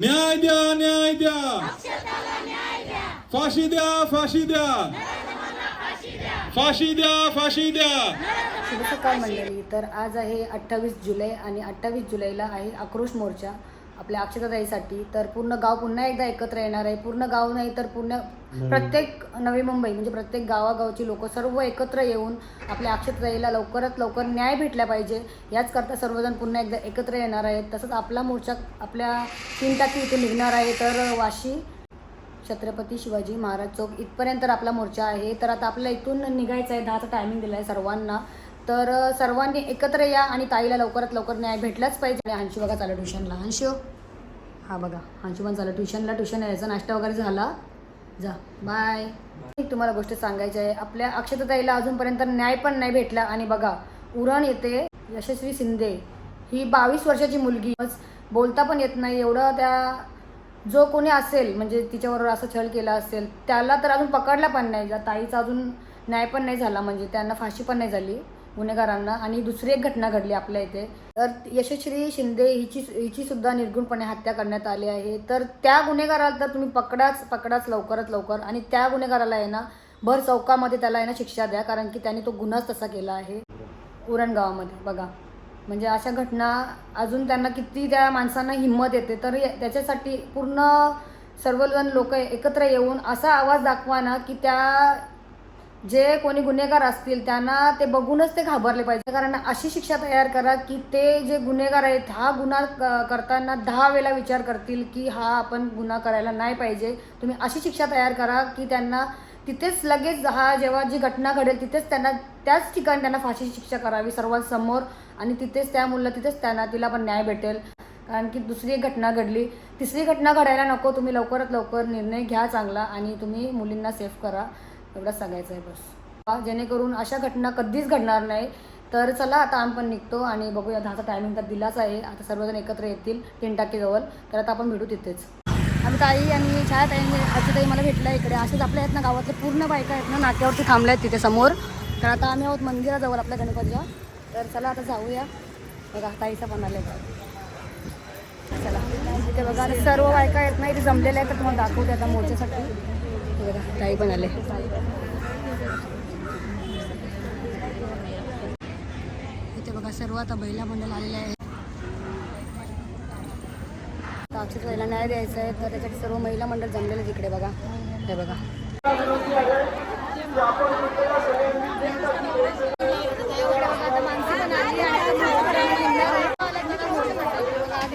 न्याय द्या न्याय द्या. फाशी द्या फाशी द्या. फाशी द्या फाशी द्या. शुभ सकाळ मंडळी. तर आज आहे अठ्ठावीस जुलै आणि अठ्ठावीस जुलैला आहे आक्रोश मोर्चा. आपल्या अक्षताताईसाठी तर पूर्ण गाव पुन्हा एकदा एकत्र येणार आहे. पूर्ण गाव नाही तर पूर्ण प्रत्येक नवी मुंबई म्हणजे प्रत्येक गावागावची लोक सर्व एकत्र येऊन आपल्या अक्षताताईला लवकरात लवकर न्याय भेटला पाहिजे. याच करता सर्वजण पुन्हा एकदा एकत्र येणार आहेत. तसंच आपला मोर्चा आपल्या तीन टाकी इथे निघणार आहे. तर वाशी छत्रपती शिवाजी महाराज चौक इथपर्यंत तर आपला मोर्चा आहे. तर आता आपल्याला इथून निघायचं आहे. दहाचा टायमिंग दिला आहे सर्वांना. तर सर्वांनी एकत्र या आणि ताईला लवकरात लवकर न्याय भेटलाच पाहिजे. आणि हांशी बघा चालू ट्युशनला. हांशी हो. हा. बघा हांशी पण चालू ट्युशनला ट्युशन यायचा नाश्ता वगैरे झाला? जा. बाय. तुम्हाला गोष्ट सांगायची आहे. आपल्या अक्षताताईला अजूनपर्यंत न्याय पण नाही भेटला. आणि बघा उरण येते. यशस्वी शिंदे. ही बावीस वर्षाची मुलगी. बोलता पण येत नाही. एवढं त्या जो कोणी असेल म्हणजे तिच्याबरोबर असं छळ केला असेल त्याला तर अजून पकडला पण नाही. ताईचा अजून न्याय पण नाही झाला. म्हणजे त्यांना फाशी पण नाही झाली. गुन्हेगारांना आणि दुसरी एक घटना घडली आपल्या इथे. तर यशस्वी शिंदे हिची हिची सुद्धा निर्गुणपणे हत्या करण्यात आली आहे. तर त्या गुन्हेगाराला तर तुम्ही पकडाच पकडाच लवकरात लवकर आणि त्या गुन्हेगाराला आहे ना भर चौकामध्ये त्याला आहे ना शिक्षा द्या कारण की त्याने तो गुन्हाच तसा केला आहे. उरणगावामध्ये बघा. म्हणजे अशा घटना अजून त्यांना किती त्या माणसांना हिंमत येते तर त्याच्यासाठी पूर्ण सर्वजण लोक एकत्र येऊन असा आवाज दाखवा ना की त्या जे कोणी गुन्हेगार असतील त्यांना ते बघूनच ते घाबरले पाहिजे. कारण अशी शिक्षा तयार करा की ते जे गुन्हेगार आहेत हा गुन्हा क- करताना दहा वेळा विचार करतील की हा आपण गुन्हा करायला नाही पाहिजे. तुम्ही अशी शिक्षा तयार करा की त्यांना तिथेच लगेच हा जेव्हा जी घटना घडेल तिथेच त्यांना त्याच ठिकाणी त्यांना फाशीची शिक्षा करावी सर्वांसमोर आणि तिथेच त्या मुलं तिथेच त्यांना तिला पण न्याय भेटेल. कारण की दुसरी एक घटना घडली. तिसरी घटना घडायला नको तुम्ही लवकरात लवकर निर्णय घ्या चांगला आणि तुम्ही मुलींना सेफ करा. एवढंच सांगायचं आहे बस. जेणेकरून अशा घटना कधीच घडणार नाही. तर चला आता आम्ही पण निघतो आणि बघूया दहाचा टायमिंग तर दिलाच आहे. आता सर्वजण एकत्र येतील तीन टाकीजवळ तर आता आपण भेटू तिथेच. आम्ही ताई आणि छाया ताई आजी ताई मला भेटला इकडे. असेच आपल्या आहेत ना गावातले पूर्ण बायका आहेत ना नाक्यावरती थांबल्या आहेत तिथे समोर. तर आता आम्ही आहोत मंदिराजवळ आपल्या गणपतीच्या. तर चला आता जाऊया. बघा ताईचा पण आले चला. इथे बघा सर्व बायका आहेत ना इथे जमलेल्या आहेत. तर तुम्हाला दाखवते आता मोर्चासाठी. बघा ताई पण आले. इथे बघा सर्व आता महिला मंडळ आलेले आहे आता अक्षय ताईला न्याय द्यायचा आहे तर त्यासाठी सर्व महिला मंडळ जमलेले आहेत इकडे बघा. हे बघा.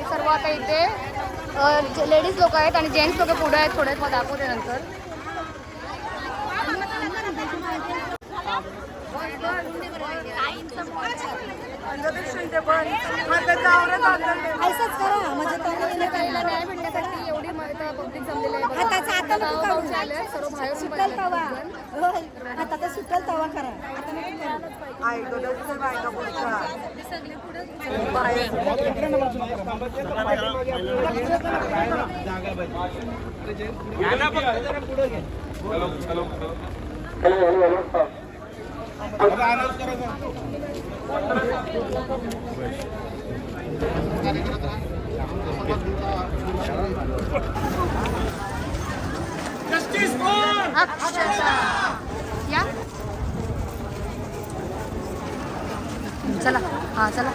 सर्व आता इथे लेडीज लोक आहेत आणि जेंट्स लोक पुढे आहेत थोडे मग दाखवते नंतर. ऐसंच करा. म्हणजे न्याय भेटण्यासाठी एवढी पब्लिक जमलेली आहे. हाताचा आता नको गावोगावचे सर्व बाहेरून सुटल तवा. हो. हाताचा सुटल तवा करा. आता नको करू. हॅलो हॅलो हॅलो हा. अक्षता या चला हा चला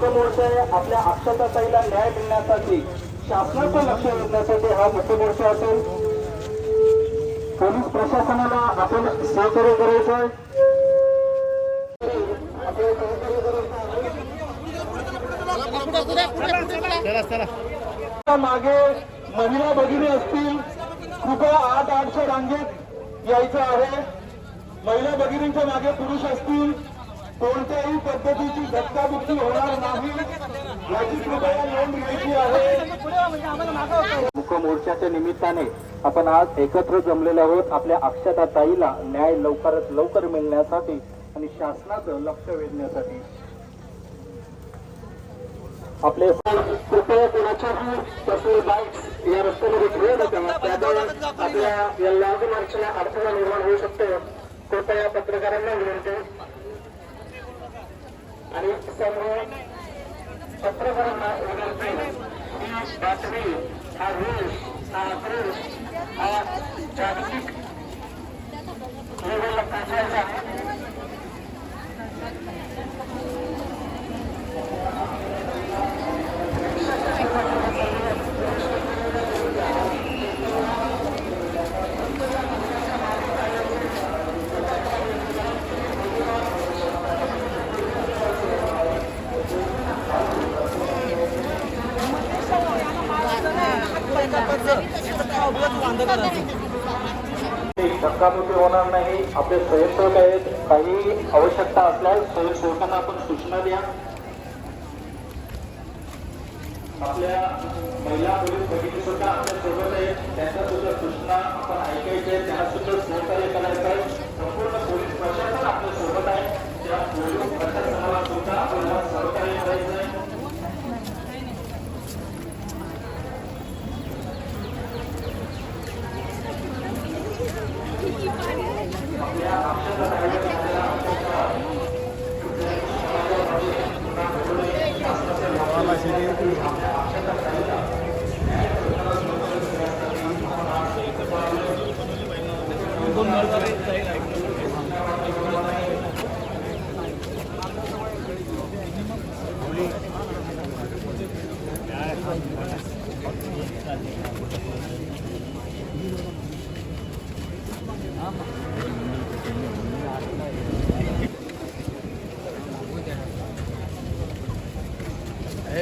हा मुख्यमोर्चा आपल्या अक्षताताईला न्याय मिळण्यासाठी शासनाचं लक्ष वेधण्यासाठी हा मुख्य मोर्चा असेल. पोलीस प्रशासनाला आपण सहकार्य करायचं मागे महिला भगिनी असतील कृपया आठ आठच्या रांगेत यायचं आहे. महिला भगिनींच्या मागे पुरुष असतील कोणत्याही पद्धतीची धक्काबुक्की होणार नाही. याची कृपया नोंद घ्यायची आहे. मुकमोर्चाच्या निमित्ताने आपण आज एकत्र जमलेलो आहोत. आपल्या अक्षता ताईला न्याय लवकरात लवकर मिळण्यासाठी आणि शासनाचं लक्ष वेधण्यासाठी. आपले कृपया कोणाच्याही पर्सनल बाईक्स या रस्त्यामध्ये घेऊ नका. त्यामुळे आपल्या या लॉग मार्चला अडथळा निर्माण होऊ शकतो. कृपया पत्रकारांना विनंती. आणि सर्व पत्रकारांना विनंती ही बातमी हा रोष हा आक्रोश हा जागतिक धक्काबुक्की होणार नाही. आपले स्वयंसेवक आहेत. काही आवश्यकता असल्यास स्वयंसेवकांना आपण सूचना द्या. आपल्या महिला पोलीस भगिनी सुद्धा आपल्यासोबत आहेत. त्यांच्या सुद्धा सूचना आपण ऐकायच्या आहेत. त्यांना सुद्धा सहकार्य करायचं आहे.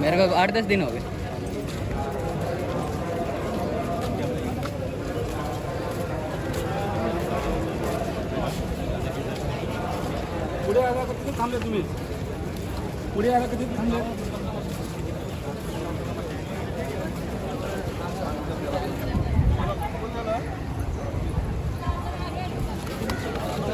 मेरे को आठ दस दिन हो गए। पुढे आला कधी थांबले तुम्ही? पुढे आला किती थांबले?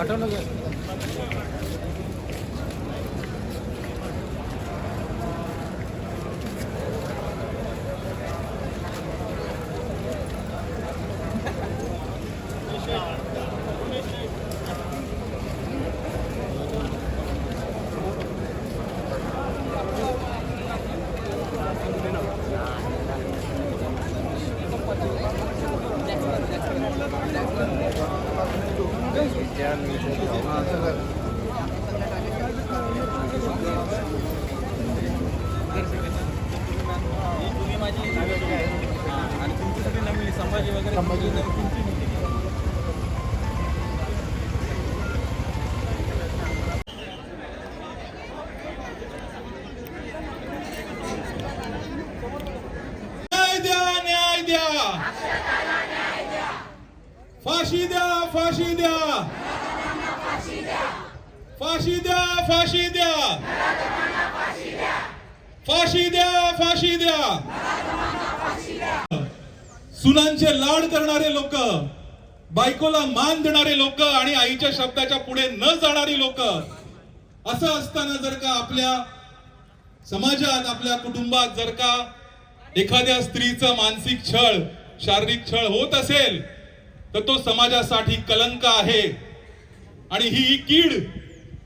আটানব্বই फाशी द्या सुनांचे लाड करणारे लोक बायकोला मान देणारे लोक आणि आईच्या शब्दाच्या पुढे न जाणारी लोक असं असताना जर का आपल्या समाजात आपल्या कुटुंबात जर का एखाद्या स्त्रीचं मानसिक छळ शारीरिक छळ होत असेल तर तो समाजासाठी कलंक आहे. आणि ही ही कीड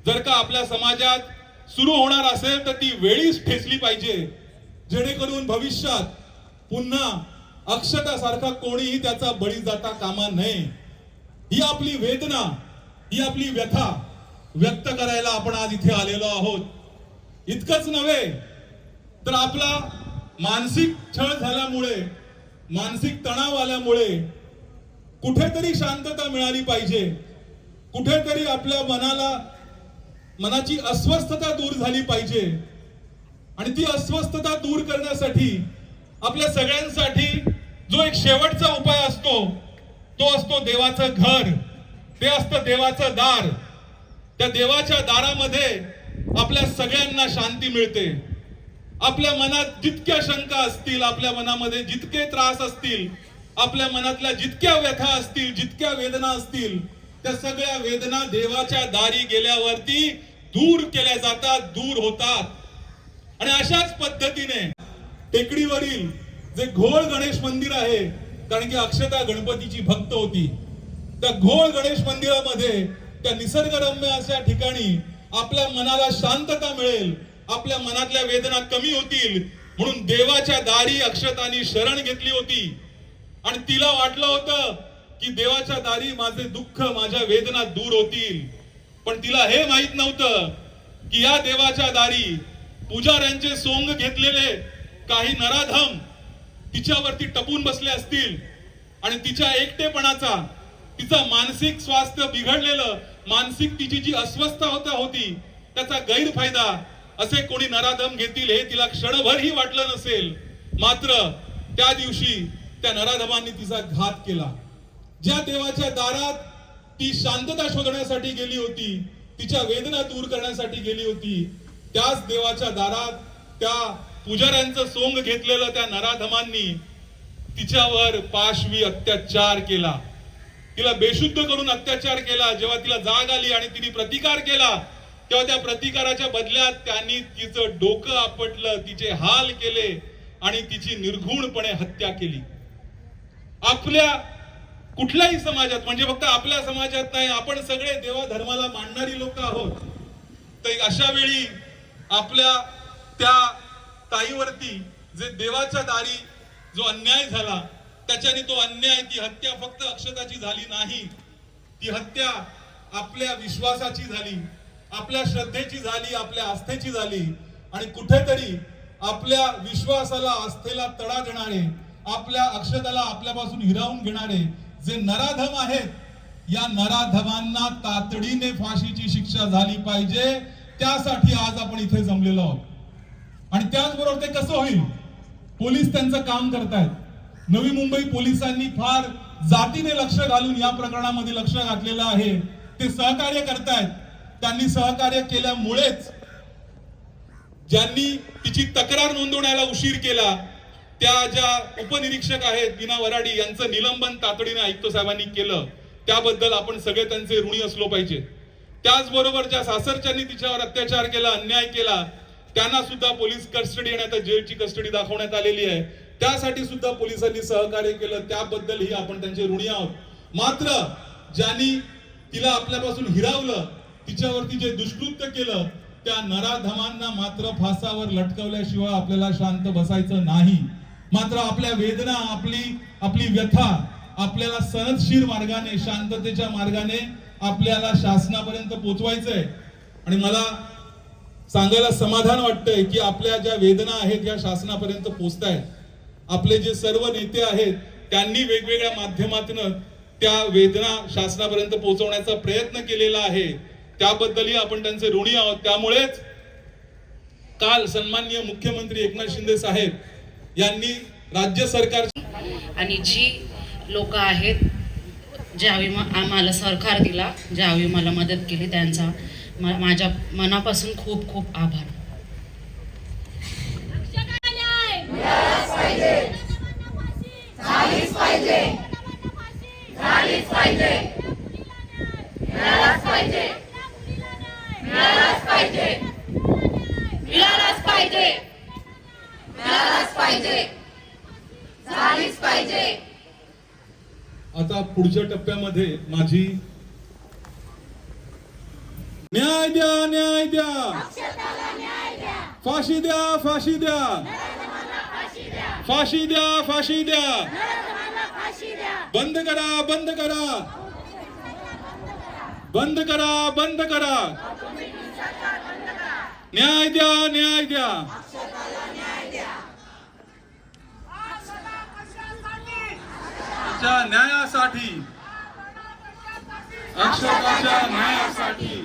जर का आपल्या समाजात सुरू होणार असेल तर ती वेळीच ठेचली पाहिजे. जेणेकरून भविष्यात पुन्हा अक्षतासारखा कोणीही त्याचा बळी जाता कामा नये. ही आपली वेदना ही आपली व्यथा व्यक्त करायला आपण आज इथे आलेलो आहोत. इतकंच नव्हे तर आपला मानसिक छळ झाल्यामुळे मानसिक तणाव आल्यामुळे कुठेतरी शांतता मिळाली पाहिजे. कुठेतरी आपल्या मनाला मनाची अस्वस्थता दूर झाली पाहिजे. आणि ती अस्वस्थता दूर करण्यासाठी आपल्या सगळ्यांसाठी जो एक शेवटचा उपाय असतो तो असतो देवाचं घर. ते असतं देवाचं दार. त्या देवाच्या दारामध्ये आपल्या सगळ्यांना शांती मिळते. आपल्या मनात जितक्या शंका असतील आपल्या मनामध्ये जितके त्रास असतील आपल्या मनातल्या जितक्या व्यथा असतील जितक्या वेदना असतील त्या सगळ्या वेदना देवाच्या दारी गेल्यावरती दूर केल्या जातात दूर होतात. आणि अशाच पद्धतीने टेकडीवरील जे घोळ गणेश मंदिर आहे कारण की अक्षता गणपतीची भक्त होती त्या घोळ गणेश मंदिरामध्ये त्या निसर्गरम्य अशा ठिकाणी आपल्या मनाला शांतता मिळेल आपल्या मनातल्या वेदना कमी होतील म्हणून देवाच्या दारी अक्षतानी शरण घेतली होती. आणि तिला वाटलं होतं की देवाच्या दारी माझे दुःख माझ्या वेदना दूर होतील. पण तिला हे माहीत नव्हतं की या देवाच्या दारी पुजाऱ्यांचे सोंग घेतलेले काही नराधम तिच्यावरती टपून बसले असतील आणि तिच्या एकटेपणाचा तिचा मानसिक स्वास्थ्य बिघडलेलं मानसिक तिची जी अस्वस्थता होता होती त्याचा गैरफायदा असे कोणी नराधम घेतील हे तिला क्षणभरही वाटलं नसेल. मात्र त्या दिवशी त्या नराधमांनी तिचा घात केला. ज्या देवाच्या दारात ती शांतता शोधण्यासाठी गेली होती तिच्या वेदना दूर करण्यासाठी गेली होती त्याच देवाच्या दारात त्या पुजाऱ्यांचं सोंग घेतलेलं त्या नराधमांनी तिच्यावर पाशवी अत्याचार केला. तिला बेशुद्ध करून अत्याचार केला. जेव्हा तिला जाग आली आणि तिने प्रतिकार केला तेव्हा त्या प्रतिकाराच्या बदल्यात त्यांनी तिचं डोकं आपटलं तिचे हाल केले आणि तिची निर्घुणपणे हत्या केली. आपल्या कुठल्याही समाजात म्हणजे फक्त आपल्या समाजात नाही आपण सगळे देवा धर्माला मानणारी लोक आहोत. तर अशा वेळी आपल्या त्या ताईवरती जे देवाच्या दारी जो अन्याय झाला त्याच्याने तो अन्याय ती हत्या फक्त अक्षताची झाली नाही. ती हत्या आपल्या विश्वासाची झाली आपल्या श्रद्धेची झाली आपल्या आस्थेची झाली. आणि कुठेतरी आपल्या विश्वासाला आस्थेला तडा देणारे आपल्या अक्षताला आपल्यापासून हिरावून घेणारे जे नराधम आहेत या नराधमांना तातडीने फाशीची शिक्षा झाली पाहिजे. त्यासाठी आज आपण इथे जमलेलो आहोत. आणि त्याचबरोबर ते कसं होईल? पोलीस त्यांचं काम करतायत. नवी मुंबई पोलिसांनी फार जातीने लक्ष घालून या प्रकरणामध्ये लक्ष घातलेलं आहे. ते सहकार्य करतायत. त्यांनी सहकार्य केल्यामुळेच ज्यांनी तिची तक्रार नोंदवण्याला उशीर केला त्या ज्या उपनिरीक्षक आहेत बिना वराडी यांचं निलंबन तातडीने आयुक्त साहेबांनी केलं. त्याबद्दल आपण सगळे त्यांचे ऋणी असलो पाहिजे. त्याचबरोबर ज्या सासरच्यांनी तिच्यावर अत्याचार केला अन्याय केला त्यांना सुद्धा पोलीस कस्टडी आणि आता जेलची कस्टडी दाखवण्यात आलेली आहे. त्यासाठी सुद्धा पोलिसांनी सहकार्य केलं. त्याबद्दलही आपण त्यांचे ऋणी आहोत. मात्र ज्यांनी तिला आपल्यापासून हिरावलं तिच्यावरती जे दुष्कृत्य केलं त्या नराधमांना मात्र फासावर लटकवल्याशिवाय आपल्याला शांत बसायचं नाही. मात्र आपल्या वेदना आपली आपली व्यथा आपल्याला सनदशीर मार्गाने शांततेच्या मार्गाने आपल्याला शासनापर्यंत पोचवायचं आहे आणि मला सांगायला समाधान वाटतंय की आपल्या ज्या वेदना आहेत या शासनापर्यंत पोहोचतायत आपले जे सर्व नेते आहेत त्यांनी वेगवेगळ्या माध्यमातून त्या वेदना शासनापर्यंत पोहोचवण्याचा प्रयत्न केलेला आहे. त्याबद्दलही आपण त्यांचे ऋणी आहोत. त्यामुळेच काल सन्माननीय मुख्यमंत्री एकनाथ शिंदे साहेब यांनी राज्य सरकार आणि जी लोक आहेत ज्यावेळी म- आम्हाला सरकार दिला ज्यावेळी मला मदत केली त्यांचा माझ्या मनापासून खूप खूप आभार. पाहिजे. पाहिजे. झालीच पाहिजे. आता पुढच्या टप्प्यामध्ये माझी न्याय द्या न्याय द्या. फाशी द्या फाशी द्या. फाशी द्या फाशी द्या. बंद करा बंद करा. बंद करा बंद करा. न्याय द्या न्याय द्या. अक्षताच्या न्यायासाठी. अक्षताच्या न्यायासाठी.